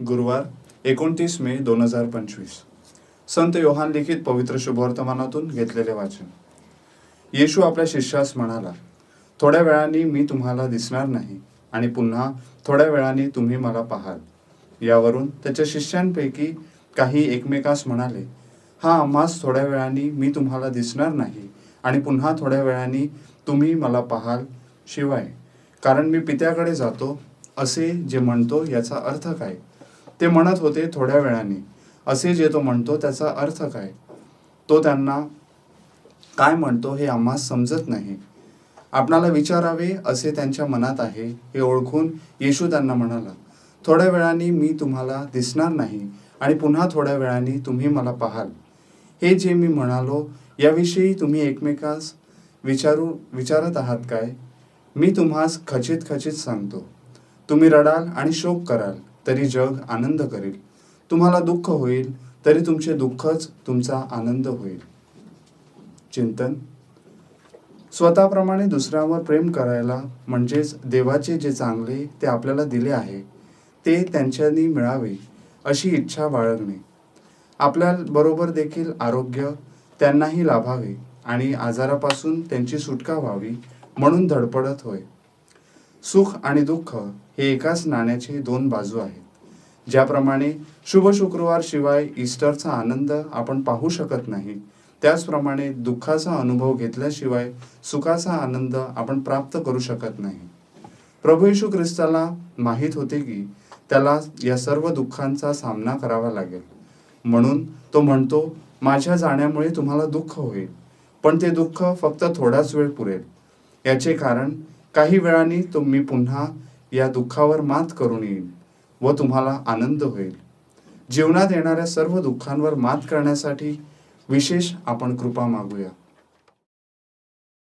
गुरुवार एकोणतीस मे दोन हजार पंचवीस. संत योहान लिखित पवित्र शुभवर्तमानातून घेतलेले वाचन. येशू आपल्या शिष्यास म्हणाला थोड्या वेळाने मी तुम्हाला दिसणार नाही आणि पुन्हा थोड्या वेळाने तुम्ही मला पाहाल. यावरून त्याच्या शिष्यांपैकी काही एकमेकास म्हणाले हा आम्हास थोड्या वेळाने मी तुम्हाला दिसणार नाही आणि पुन्हा थोड्या वेळाने तुम्ही मला पाहाल शिवाय कारण मी पित्याकडे जातो असे जे म्हणतो याचा अर्थ काय? ते म्हणत होते थोड्या वेळाने. असे जे तो म्हणतो त्याचा अर्थ काय? तो त्यांना काय म्हणतो हे आम्हास समजत नाही. आपणाला विचारावे असे त्यांच्या मनात आहे हे ओळखून येशू त्यांना म्हणाला थोड्या वेळाने मी तुम्हाला दिसणार नाही आणि पुन्हा थोड्या वेळाने तुम्ही मला पाहाल. हे जे मी म्हणालो याविषयी तुम्ही एकमेकास विचारू विचारत आहात काय? मी तुम्हास खचित खचित सांगतो. तुम्ही रडाल आणि शोक कराल. तरी जग आनंद करेल. तुम्हाला दुःख होईल तरी तुमचे दुःखच तुमचा आनंद होईल. चिंतन. स्वतःप्रमाणे दुसऱ्यावर प्रेम करायला म्हणजेच देवाचे जे चांगले ते आपल्याला दिले आहे ते त्यांच्यानी मिळावे अशी इच्छा बाळगणे. आपल्या बरोबर देखील आरोग्य त्यांनाही लाभावे आणि आजारापासून त्यांची सुटका व्हावी म्हणून धडपडत होय. सुख आणि दुःख हे एकाच नाण्याचे दोन बाजू आहेत. ज्याप्रमाणे शुभ शुक्रवार शिवाय ईस्टरचा आनंद आपण पाहू शकत नाही त्याचप्रमाणे दुःखाचा अनुभव घेतल्याशिवाय सुखाचा आनंद आपण प्राप्त करू शकत नाही. प्रभू येशू ख्रिस्ताला माहीत होते की त्याला या सर्व दुःखांचा सामना करावा लागेल. म्हणून तो म्हणतो माझ्या जाण्यामुळे तुम्हाला दुःख होईल पण ते दुःख फक्त थोडाच वेळ पुरेल. याचे कारण काही वेळाने तुम्ही पुन्हा या दुःखावर मात करून येईल व तुम्हाला आनंद होईल. जीवनात येणाऱ्या सर्व दुःखांवर मात करण्यासाठी विशेष आपण कृपा मागूया.